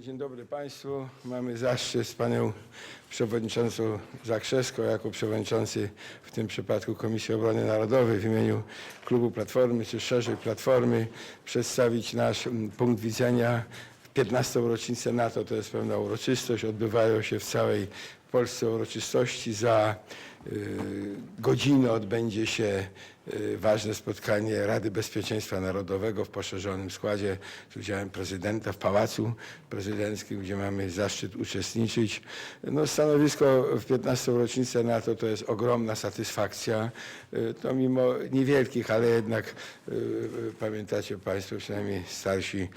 Dzień dobry Państwu. Mamy zaszczyt z Panią Przewodniczącą Zakrzewską jako Przewodniczący w tym przypadku Komisji Obrony Narodowej w imieniu Klubu Platformy, czy szerzej Platformy przedstawić nasz punkt widzenia. 15. rocznicę NATO to jest pewna uroczystość. Odbywają się w całej Polsce uroczystości. Za y, godzinę odbędzie się ważne spotkanie Rady Bezpieczeństwa Narodowego w poszerzonym składzie z udziałem prezydenta w Pałacu Prezydenckim, gdzie mamy zaszczyt uczestniczyć. No, stanowisko w 15. rocznicę NATO to jest ogromna satysfakcja. Y, To mimo niewielkich, ale jednak y, y, pamiętacie Państwo, przynajmniej starsi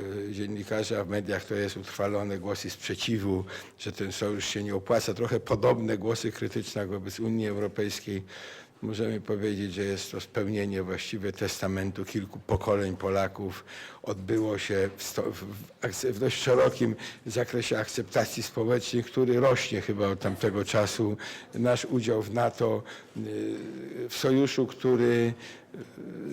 y, dziennikarze, a w mediach to jest utrwalone głosy sprzeciwu, że ten sojusz się nie opłaca. Trochę podobne głosy krytyczne wobec Unii Europejskiej. Możemy powiedzieć, że jest to spełnienie właściwie testamentu kilku pokoleń Polaków. Odbyło się w, sto, w, w dość szerokim zakresie akceptacji społecznej, który rośnie chyba od tamtego czasu. Nasz udział w NATO, y, w sojuszu, który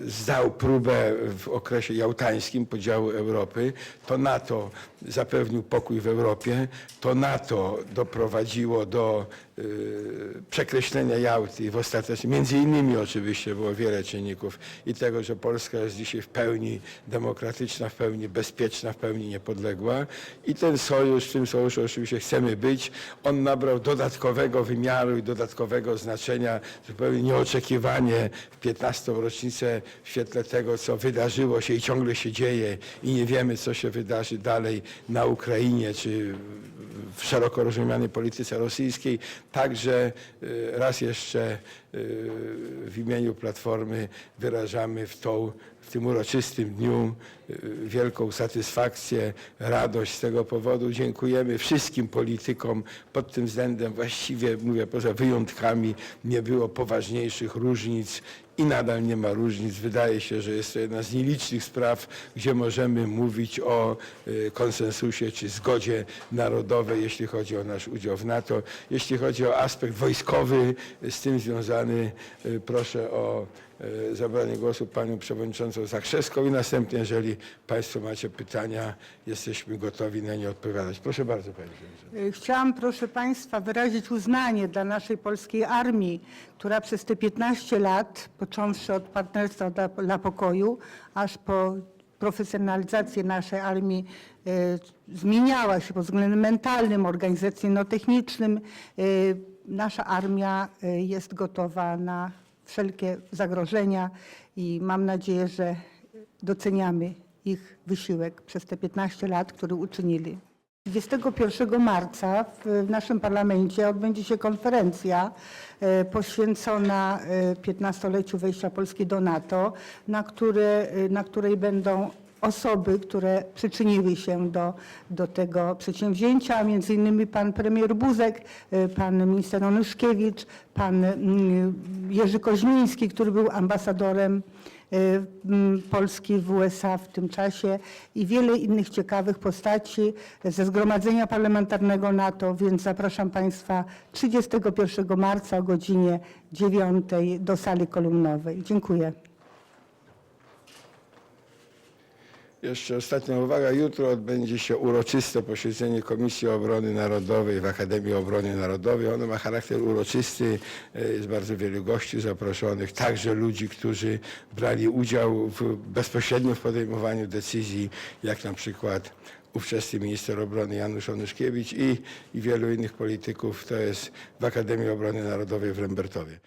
zdał próbę w okresie jałtańskim podziału Europy, to NATO zapewnił pokój w Europie, to NATO doprowadziło do y, przekreślenia Jałty w ostatecznym, między innymi oczywiście było wiele czynników i tego, że Polska jest dzisiaj w pełni demokratyczna, w pełni bezpieczna, w pełni niepodległa. I ten sojusz, w tym sojuszu oczywiście chcemy być, on nabrał dodatkowego wymiaru i dodatkowego znaczenia, zupełnie nieoczekiwanie w 15. rocznicę w świetle tego, co wydarzyło się i ciągle się dzieje i nie wiemy, co się wydarzy dalej na Ukrainie, czy w szeroko rozumianej polityce rosyjskiej. Także y, raz jeszcze y, w imieniu Platformy wyrażamy w, tą, w tym uroczystym dniu y, wielką satysfakcję, radość z tego powodu. Dziękujemy wszystkim politykom pod tym względem. Właściwie, mówię, poza wyjątkami nie było poważniejszych różnic i nadal nie ma różnic. Wydaje się, że jest to jedna z nielicznych spraw, gdzie możemy mówić o y, konsensusie czy zgodzie narodowej, jeśli chodzi o nasz udział w NATO. Jeśli chodzi o aspekt wojskowy y, z tym związany, y, proszę o zabranie głosu panią przewodniczącą Zakrzewską i następnie, jeżeli państwo macie pytania, jesteśmy gotowi na nie odpowiadać. Proszę bardzo pani przewodnicząca. Chciałam, proszę Państwa, wyrazić uznanie dla naszej polskiej armii, która przez te 15 lat, począwszy od partnerstwa dla, dla pokoju, aż po profesjonalizację naszej armii, e, zmieniała się pod względem mentalnym, organizacyjno-technicznym. E, nasza armia e, jest gotowa na wszelkie zagrożenia i mam nadzieję, że doceniamy ich wysiłek przez te 15 lat, który uczynili. 21 marca w naszym parlamencie odbędzie się konferencja e, poświęcona e, 15-leciu wejścia Polski do NATO, na, które, e, na której będą osoby, które przyczyniły się do, do tego przedsięwzięcia, między innymi pan premier Buzek, e, pan minister Onyszkiewicz, pan mm, Jerzy Koźmiński, który był ambasadorem y, Polski w USA w tym czasie i wiele innych ciekawych postaci ze Zgromadzenia Parlamentarnego NATO, więc zapraszam Państwa 31 marca o godzinie 9 do sali kolumnowej. Dziękuję. Jeszcze ostatnia uwaga. Jutro odbędzie się uroczyste posiedzenie Komisji Obrony Narodowej w Akademii Obrony Narodowej. Ono ma charakter uroczysty. E, Jest bardzo wielu gości zaproszonych, także ludzi, którzy brali udział w, bezpośrednio w podejmowaniu decyzji, jak na przykład ówczesny minister obrony Janusz Onyszkiewicz i, i wielu innych polityków. To jest w Akademii Obrony Narodowej w Lembertowie.